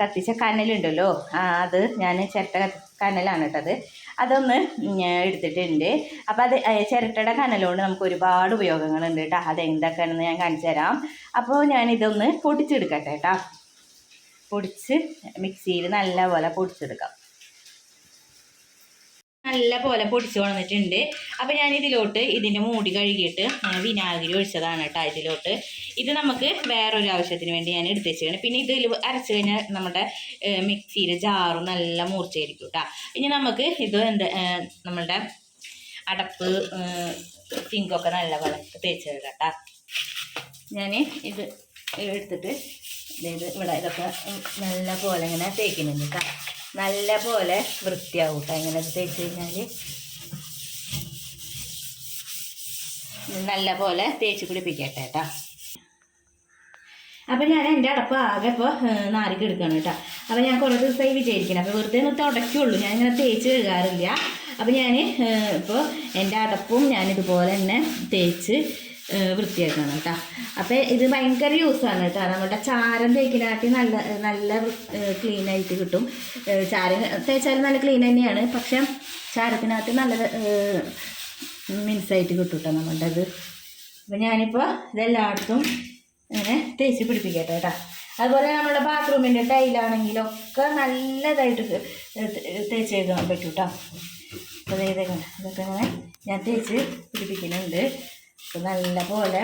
കത്തിച്ച കനലുണ്ടല്ലോ. ആ അത് ഞാൻ ചിരട്ട കനലാണ് കേട്ടത് അതൊന്ന് എടുത്തിട്ടുണ്ട്. അപ്പോൾ അത് ചിരട്ടയുടെ കനലുകൊണ്ട് നമുക്ക് ഒരുപാട് ഉപയോഗങ്ങളുണ്ട് കേട്ടോ. അതെന്തൊക്കെയാണെന്ന് ഞാൻ കാണിച്ചു തരാം. അപ്പോൾ ഞാനിതൊന്ന് പൊടിച്ചെടുക്കട്ടെ കേട്ടോ. പൊടിച്ച് മിക്സിയിൽ നല്ലപോലെ പൊടിച്ചെടുക്കാം. നല്ല പോലെ പൊടിച്ച് വളർന്നിട്ടുണ്ട് അപ്പോൾ ഞാൻ ഇതിലോട്ട് ഇതിന്റെ മൂടി കഴുകിയിട്ട് വിനാഗിരി ഒഴിച്ചതാണ് കേട്ടോ ഇതിലോട്ട്. ഇത് നമുക്ക് വേറൊരു ആവശ്യത്തിന് വേണ്ടി ഞാൻ എടുത്ത് വെച്ചാണ് പിന്നെ ഇതിൽ അരച്ച് കഴിഞ്ഞാൽ നമ്മുടെ മിക്സിയിൽ ജാറും നല്ല മൂർച്ചയായിരിക്കും കേട്ടോ. ഇനി നമുക്ക് ഇത് എന്താ നമ്മളുടെ അടപ്പ് സിങ്കൊക്കെ നല്ല പോലെ തേച്ച് കേട്ടോ. ഞാൻ ഇത് എടുത്തിട്ട് ഇത് ഇവിടെ ഇതൊക്കെ നല്ല പോലെ ഇങ്ങനെ തേക്കുന്നുണ്ട് കേട്ടോ. നല്ല പോലെ വൃത്തിയാവും കേട്ടോ ഇങ്ങനെ തേച്ച് കഴിഞ്ഞാൽ നല്ല പോലെ തേച്ച് പിടിപ്പിക്കട്ടെ കേട്ടോ അപ്പം ഞാൻ എന്റെ അടപ്പ് ആകെ ഇപ്പോൾ നാരിക്ക് എടുക്കുകയാണ് കേട്ടോ അപ്പം ഞാൻ കുറേ ദിവസമായി വിചാരിക്കണം. അപ്പോൾ വെറുതെ ഒന്ന് തുടയ്ക്കുള്ളൂ. ഞാൻ ഇങ്ങനെ തേച്ച് കഴുകാറില്ല. അപ്പം ഞാൻ ഇപ്പോൾ എന്റെ അടപ്പും ഞാൻ ഇതുപോലെ തന്നെ തേച്ച് വൃത്തിയാക്കണം കേട്ടോ. അപ്പോൾ ഇത് ഭയങ്കര യൂസാണ് കേട്ടോ. നമ്മുടെ ചാരം തേക്കിനാട്ടി നല്ല നല്ല ക്ലീൻ ആയിട്ട് കിട്ടും. ചാരം തേച്ചാലും നല്ല ക്ലീൻ തന്നെയാണ്. പക്ഷെ ചാരത്തിനകത്ത് നല്ല മിൻസായിട്ട് കിട്ടും കേട്ടോ നമ്മളുടെ അത് അപ്പം ഞാനിപ്പോൾ ഇതെല്ലായിടത്തും ഇങ്ങനെ തേച്ച് പിടിപ്പിക്കട്ടെ കേട്ടോ. അതുപോലെ നമ്മുടെ ബാത്റൂമിന്റെ ടൈലാണെങ്കിലൊക്കെ നല്ലതായിട്ട് തേച്ച് എഴുതാൻ പറ്റും കേട്ടോ അപ്പോൾ ഇതൊക്കെ ഞാൻ തേച്ച് പിടിപ്പിക്കുന്നുണ്ട്. അപ്പോൾ നല്ല പോലെ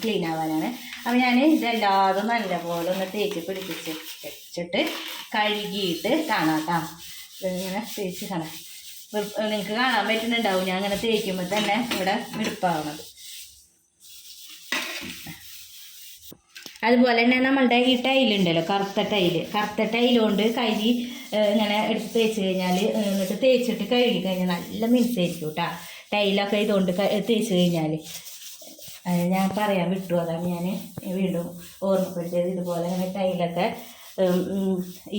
ക്ലീൻ ആവാനാണ്. അപ്പോൾ ഞാൻ ഇതെല്ലാതും നല്ല പോലെ ഒന്ന് തേച്ച് പിടിപ്പിച്ച് വെച്ചിട്ട് കഴുകിയിട്ട് കാണാം കേട്ടോ ഇങ്ങനെ തേച്ച് കാണാം. നിങ്ങൾക്ക് കാണാൻ പറ്റുന്നുണ്ടാവും. ഞാൻ അങ്ങനെ തേക്കുമ്പോൾ തന്നെ ഇവിടെ മിടുപ്പാവുന്നത്. അതുപോലെ തന്നെ നമ്മളുടെ ഈ ടൈലുണ്ടല്ലോ കറുത്ത ടൈൽ കറുത്ത ടൈൽ കൊണ്ട് കഴുകി ഏഹ്, ഇങ്ങനെ എടുത്ത് തേച്ച് കഴിഞ്ഞാൽ എന്നിട്ട് തേച്ചിട്ട് കഴുകി കഴിഞ്ഞാൽ നല്ല മിനുസായിരിക്കും കേട്ടോ ടൈലൊക്കെ ഇതുകൊണ്ട് തേച്ച് കഴിഞ്ഞാൽ ഞാൻ പറയാൻ വിട്ടു. അതാണ് ഞാൻ വീണ്ടും ഓർമ്മപ്പെടുത്തിയത്. ഇതുപോലെ ഇങ്ങനെ ടൈലൊക്കെ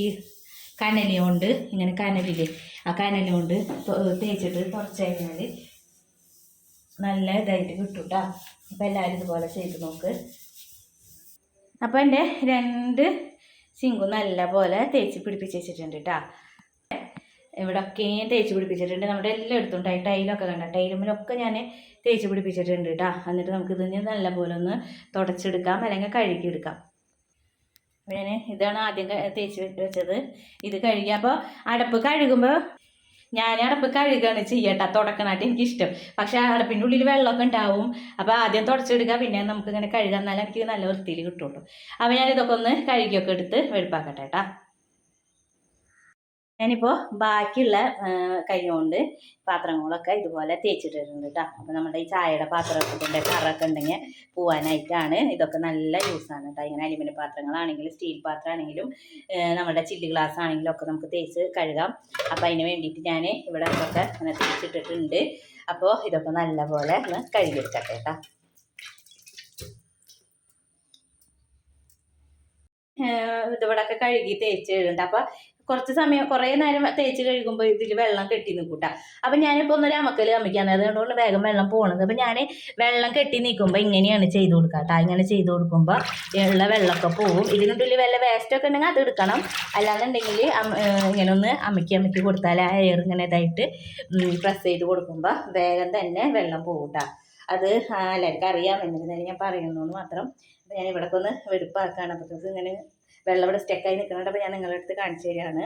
ഈ കനലി കൊണ്ട് ഇങ്ങനെ കനലില്ലേ ആ കനലി കൊണ്ട് തേച്ചിട്ട് തുറച്ചു കഴിഞ്ഞാൽ നല്ല ഇതായിട്ട് കിട്ടും കേട്ടോ അപ്പോൾ എല്ലാവരും ഇതുപോലെ ചെയ്ത് നോക്ക്. അപ്പോൾ എന്റെ രണ്ട് സിങ്കും നല്ല പോലെ തേച്ച് പിടിപ്പിച്ച് വെച്ചിട്ടുണ്ട് കേട്ടോ ഇവിടെയൊക്കെ തേച്ച് പിടിപ്പിച്ചിട്ടുണ്ട്. നമ്മുടെ എല്ലായിടത്തും ടൈ ടൈലൊക്കെ കണ്ട? ടൈലുമ്മിലൊക്കെ ഞാൻ തേച്ച് പിടിപ്പിച്ചിട്ടുണ്ട് കേട്ടോ എന്നിട്ട് നമുക്ക് ഇതിന് നല്ല പോലെ ഒന്ന് തുടച്ചെടുക്കാം അല്ലെങ്കിൽ കഴുകിയെടുക്കാം. ഞാൻ ഇതാണ് ആദ്യം തേച്ച് വെച്ചത്. ഇത് കഴുകി. അപ്പോൾ അടപ്പ് കഴുകുമ്പോൾ ഞാൻ അടപ്പ് കഴുകുകയാണ് ചെയ്യട്ടോ തുടക്കണായിട്ട് എനിക്കിഷ്ടം. പക്ഷേ അടപ്പിന്റെ ഉള്ളിൽ വെള്ളമൊക്കെ ഉണ്ടാവും. അപ്പോൾ ആദ്യം തുടച്ചെടുക്കുക പിന്നെ നമുക്ക് ഇങ്ങനെ കഴുകാൻ എന്നാലും എനിക്ക് നല്ല വൃത്തിയിൽ കിട്ടുള്ളൂ. അപ്പോൾ ഞാൻ ഇതൊക്കെ ഒന്ന് കഴുകിയൊക്കെ എടുത്ത് വെളുപ്പാക്കട്ടെ കേട്ടോ ഞാനിപ്പോൾ ബാക്കിയുള്ള കൈകൊണ്ട് പാത്രങ്ങളൊക്കെ ഇതുപോലെ തേച്ചിട്ടിട്ടുണ്ട് കേട്ടോ അപ്പോൾ നമ്മുടെ ഈ ചായയുടെ പാത്രത്തിന്റെ കറൊക്കെ ഉണ്ടെങ്കിൽ പോവാനായിട്ടാണ് ഇതൊക്കെ നല്ല യൂസാണ് കേട്ടോ ഇങ്ങനെ അലുമിനിയം പാത്രങ്ങളാണെങ്കിലും സ്റ്റീൽ പാത്രമാണെങ്കിലും നമ്മുടെ ചില്ലി ഗ്ലാസ് ആണെങ്കിലും ഒക്കെ നമുക്ക് തേച്ച് കഴുകാം. അപ്പോൾ അതിന് വേണ്ടിയിട്ട് ഞാൻ ഇവിടെ ഇതൊക്കെ ഇങ്ങനെ തേച്ചിട്ടിട്ടുണ്ട്. അപ്പോൾ ഇതൊക്കെ നല്ലപോലെ ഒന്ന് കഴുകിയെടുക്കട്ടെ കേട്ടോ ഇതിവിടെയൊക്കെ കഴുകി തേച്ച് കഴുകുന്നുണ്ട് അപ്പോൾ കുറച്ച് സമയം കുറേ നേരം തേച്ച് കഴുകുമ്പോൾ ഇതിൽ വെള്ളം കെട്ടി നിൽക്കൂട്ടാ അപ്പം ഞാനിപ്പോൾ ഒന്നൊരു അമക്കൽ അമ്മയ്ക്കാണ് അതുകൊണ്ട് വേഗം വെള്ളം പോകണത് അപ്പം ഞാൻ വെള്ളം കെട്ടി നിൽക്കുമ്പോൾ ഇങ്ങനെയാണ് ചെയ്ത് കൊടുക്കുക ഇങ്ങനെ ചെയ്ത് കൊടുക്കുമ്പോൾ ഉള്ള വെള്ളമൊക്കെ പോകും ഇതിനുള്ളിൽ വല്ല വേസ്റ്റൊക്കെ ഉണ്ടെങ്കിൽ അത് എടുക്കണം. അല്ലാന്നുണ്ടെങ്കിൽ ഇങ്ങനെ ഒന്ന് അമ്മയ്ക്ക് അമ്മയ്ക്ക് കൊടുത്താൽ ആ എയർ ഇങ്ങനെ ഇതായിട്ട് പ്രസ് ചെയ്ത് കൊടുക്കുമ്പോൾ വേഗം തന്നെ വെള്ളം പോകും അത് എല്ലാവർക്കും അറിയാം. തന്നെ ഞാൻ പറയുന്നു മാത്രം. അപ്പോൾ ഞാൻ ഇവിടൊക്കെ ഒന്ന് വെടുപ്പാക്കുകയാണ് അപ്പോൾ ഇങ്ങനെ വെള്ളം ഇവിടെ സ്റ്റെക്കായി നിൽക്കുന്നുണ്ട് അപ്പോൾ ഞാൻ നിങ്ങളുടെ അടുത്ത് കാണിച്ചു തരികയാണ്.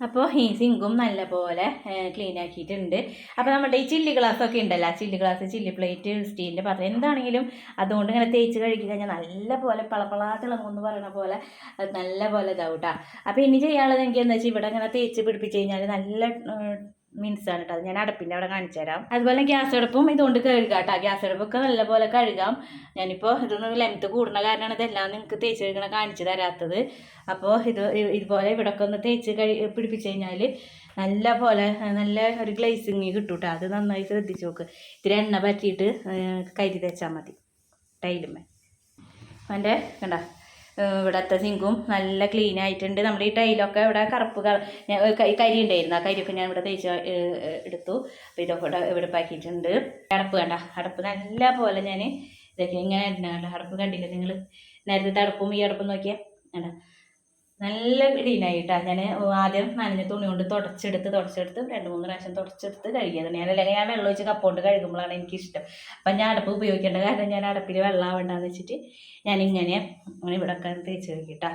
അപ്പോൾ ഈ സിങ്കും നല്ലപോലെ ക്ലീൻ ആക്കിയിട്ടുണ്ട്. അപ്പോൾ നമ്മുടെ ഈ ചില്ലി ഗ്ലാസ്സൊക്കെ ഉണ്ടല്ലോ ചില്ലി ഗ്ലാസ് ചില്ലി പ്ലേറ്റ് സ്റ്റീലിന്റെ പാത്രം എന്താണെങ്കിലും അതുകൊണ്ട് ഇങ്ങനെ തേച്ച് കഴുകി കഴിഞ്ഞാൽ നല്ല പോലെ പളപ്പളാ തിളങ്ങുമെന്ന് പറയുന്ന പോലെ നല്ലപോലെ നല്ല പോലെ ഇതാവും കേട്ടോ അപ്പോൾ ഇനി ചെയ്യാനുള്ളത് എനിക്ക് എന്താ വെച്ചാൽ ഇവിടെ ഇങ്ങനെ തേച്ച് പിടിപ്പിച്ച് കഴിഞ്ഞാൽ നല്ല മിൻസാണ് കേട്ടോ അത് ഞാൻ അടപ്പിന്റെ അവിടെ കാണിച്ചു തരാം. അതുപോലെ ഗ്യാസ് അടുപ്പും ഇതുകൊണ്ട് കഴുകാം കേട്ടോ ഗ്യാസ് അടുപ്പൊക്കെ നല്ലപോലെ കഴുകാം. ഞാനിപ്പോൾ ഇതൊന്ന് ലെങ്ത്ത് കൂടുന്ന കാരണമാണ് ഇതെല്ലാം നിങ്ങൾക്ക് തേച്ച് കഴുകണ കാണിച്ചു തരാത്തത്. അപ്പോൾ ഇത് ഇതുപോലെ ഇവിടൊക്കെ ഒന്ന് തേച്ച് കഴി പിടിപ്പിച്ച് കഴിഞ്ഞാൽ നല്ല പോലെ നല്ല ഒരു ഗ്ലേസിങ് കിട്ടും കേട്ടോ അത് നന്നായി ശ്രദ്ധിച്ച് നോക്ക്. ഇത്തിരി എണ്ണ പറ്റിയിട്ട് കരി തേച്ചാൽ മതി. ടൈലുമേ എന്റെ കണ്ട? ഇവിടത്തെ സിങ്കും നല്ല ക്ലീൻ ആയിട്ടുണ്ട്. നമ്മുടെ ഈ ടൈലൊക്കെ ഇവിടെ കറുപ്പ് കരി ഉണ്ടായിരുന്നു. ആ കരിയൊക്കെ ഞാൻ ഇവിടെ തേച്ച് എടുത്തു. അപ്പോൾ ഇതൊക്കെ ഇവിടെ ഇവിടെ പാക്കിയിട്ടുണ്ട് അടപ്പ് കണ്ട. അടപ്പ് നല്ല പോലെ ഞാൻ ഇതൊക്കെ ഇങ്ങനെ ഇടുന്ന അടപ്പ് കണ്ടില്ല നിങ്ങൾ നേരത്തെ അടപ്പും ഈ അടപ്പും നോക്കിയാൽ കണ്ട. നല്ല ക്ലീനായി കേട്ടോ ഞാൻ ആദ്യം നനഞ്ഞ തുണി കൊണ്ട് തുടച്ചെടുത്ത് തുടച്ചെടുത്ത് രണ്ട് മൂന്ന് പ്രാവശ്യം തുടച്ചെടുത്ത് കഴുകിയത് ഞാൻ അല്ലെങ്കിൽ ഞാൻ വെള്ളം ഒഴിച്ച് കപ്പ് കൊണ്ട് കഴുകുമ്പോഴാണ് എനിക്കിഷ്ടം. അപ്പം ഞാൻ അടപ്പ് ഉപയോഗിക്കേണ്ട കാരണം ഞാൻ അടപ്പിൽ വെള്ളം ആവണ്ടെന്ന് വെച്ചിട്ട് ഞാൻ ഇങ്ങനെ ഇവിടെ ഒക്കെ തേച്ച് നോക്കിയിട്ടാ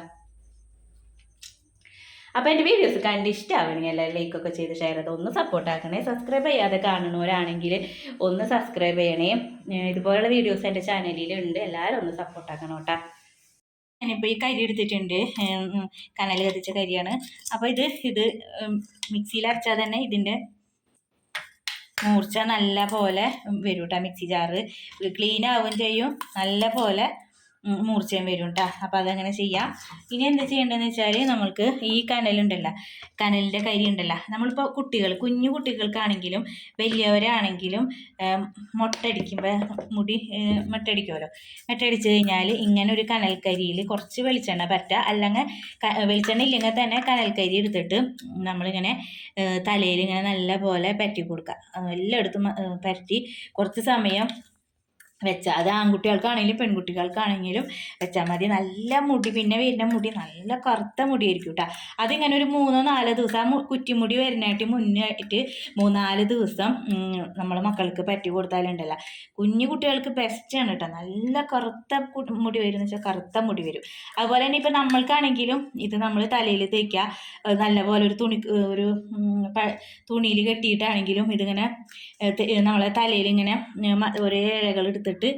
അപ്പോൾ എന്റെ വീഡിയോസ് കണ്ട് ഇഷ്ടമാവണമെങ്കിൽ എല്ലാവരും ലൈക്കൊക്കെ ചെയ്ത് ഷെയർ ചെയ്ത് ഒന്ന് സപ്പോർട്ട് ആക്കണേ. സബ്സ്ക്രൈബ് ചെയ്യാതെ കാണണവരാണെങ്കിൽ ഒന്ന് സബ്സ്ക്രൈബ് ചെയ്യണേ. ഇതുപോലുള്ള വീഡിയോസ് എന്റെ ചാനലിലുണ്ട് എല്ലാവരും ഒന്ന് സപ്പോർട്ട് ആക്കണം കേട്ടോ. ഞാനിപ്പോൾ ഈ കരി എടുത്തിട്ടുണ്ട്. കനൽ കത്തിച്ച കരിയാണ്. അപ്പോൾ ഇത് ഇത് മിക്സിയിൽ അരച്ചാൽ തന്നെ ഇതിന്റെ മൂർച്ച നല്ല പോലെ വരും കേട്ടോ മിക്സി ജാറ്. ക്ലീൻ ആവുകയും ചെയ്യും. നല്ല പോലെ മൂർച്ചയും വരും കേട്ടോ അപ്പോൾ അതങ്ങനെ ചെയ്യാം. ഇനി എന്താ ചെയ്യേണ്ടതെന്ന് വെച്ചാൽ നമ്മൾക്ക് ഈ കനലുണ്ടല്ലോ കനലിന്റെ കരി ഉണ്ടല്ലോ. നമ്മളിപ്പോൾ കുട്ടികൾ കുഞ്ഞു കുട്ടികൾക്കാണെങ്കിലും വലിയവരാണെങ്കിലും മുട്ടടിക്കുമ്പോൾ മുടി മുട്ടടിക്കുമല്ലോ. മുട്ടടിച്ച് കഴിഞ്ഞാൽ ഇങ്ങനെ ഒരു കനൽക്കരിയിൽ കുറച്ച് വെളിച്ചെണ്ണ പറ്റുക അല്ലെങ്കിൽ വെളിച്ചെണ്ണ ഇല്ലെങ്കിൽ തന്നെ കനൽക്കരി എടുത്തിട്ട് നമ്മളിങ്ങനെ തലയിൽ ഇങ്ങനെ നല്ല പോലെ പറ്റി കൊടുക്കുക എല്ലായിടത്തും പറ്റി കുറച്ച് സമയം വെച്ചാൽ അത് ആൺകുട്ടികൾക്കാണെങ്കിലും പെൺകുട്ടികൾക്കാണെങ്കിലും വെച്ചാൽ മതി. നല്ല മുടി പിന്നെ വരുന്ന മുടി നല്ല കറുത്ത മുടിയായിരിക്കും കേട്ടോ അതിങ്ങനെ ഒരു മൂന്നോ നാലോ ദിവസം ആ കുറ്റിമുടി വരുന്നതായിട്ട് മുന്നായിട്ട് മൂന്നാൽ ദിവസം നമ്മൾ മക്കൾക്ക് പറ്റി കൊടുത്താലുണ്ടല്ലോ. കുഞ്ഞു കുട്ടികൾക്ക് ബെസ്റ്റാണ് കേട്ടോ നല്ല കറുത്ത മുടി വരും വെച്ചാൽ കറുത്ത മുടി വരും. അതുപോലെ തന്നെ ഇപ്പം നമ്മൾക്കാണെങ്കിലും ഇത് നമ്മൾ തലയിൽ തേക്കുക നല്ലപോലെ ഒരു തുണി ഒരു തുണിയിൽ കെട്ടിയിട്ടാണെങ്കിലും ഇതിങ്ങനെ നമ്മളെ തലയിൽ ഇങ്ങനെ ഒരേ ഇഴകൾ എടുത്തിട്ട്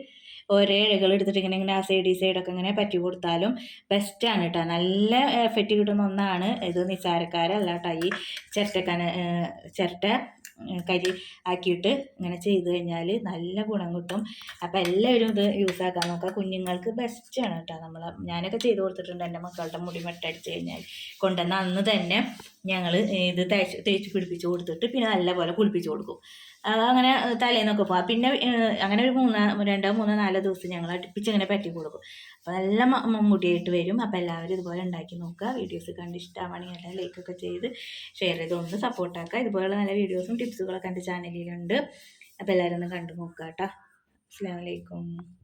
ഒരേ ഇഴകൾ എടുത്തിട്ട് ഇങ്ങനെ ഇങ്ങനെ ആ സൈഡ് ഈ സൈഡൊക്കെ ഇങ്ങനെ പറ്റി കൊടുത്താലും ബെസ്റ്റാണ് കേട്ടോ നല്ല എഫക്റ്റ് കിട്ടുന്ന ഒന്നാണ് ഇത് നിസ്സാരക്കാരല്ല കേട്ടോ ഈ ചിരട്ടക്കന ചിരട്ട കരി ആക്കിയിട്ട് ഇങ്ങനെ ചെയ്ത് കഴിഞ്ഞാൽ നല്ല ഗുണം കിട്ടും. അപ്പോൾ എല്ലാവരും ഇത് യൂസ് ആക്കാൻ നോക്കുക. കുഞ്ഞുങ്ങൾക്ക് ബെസ്റ്റാണ് കേട്ടോ നമ്മൾ ഞാനൊക്കെ ചെയ്ത് കൊടുത്തിട്ടുണ്ട്. എന്റെ മക്കളുടെ മുടി മെട്ടടിച്ച് കഴിഞ്ഞാൽ കൊണ്ടുവന്ന അന്ന് തന്നെ ഞങ്ങൾ ഇത് തേച്ച് തേച്ച് പിടിപ്പിച്ച് കൊടുത്തിട്ട് പിന്നെ നല്ലപോലെ കുളിപ്പിച്ച് കൊടുക്കും. അങ്ങനെ തലേന്നൊക്കെ പോവാം. പിന്നെ അങ്ങനെ ഒരു മൂന്ന് രണ്ടോ മൂന്നോ നാലോ ദിവസം ഞങ്ങൾ അടുപ്പിച്ച് ഇങ്ങനെ പറ്റി കൊടുക്കും. അപ്പോൾ നല്ല മ- മ- വരും. അപ്പോൾ എല്ലാവരും ഇതുപോലെ ഉണ്ടാക്കി നോക്കുക. വീഡിയോസ് കണ്ട് ഇഷ്ടമാണെങ്കിൽ എല്ലാം ലൈക്കൊക്കെ ചെയ്ത് ഷെയർ ചെയ്തുകൊണ്ട് സപ്പോർട്ടാക്കുക ഇതുപോലുള്ള നല്ല വീഡിയോസും ടിപ്സുകളൊക്കെ എന്റെ ചാനലിലുണ്ട് അപ്പോൾ എല്ലാവരും ഒന്ന് കണ്ടു നോക്കുക കേട്ടോ. അസ്സാം വലൈക്കും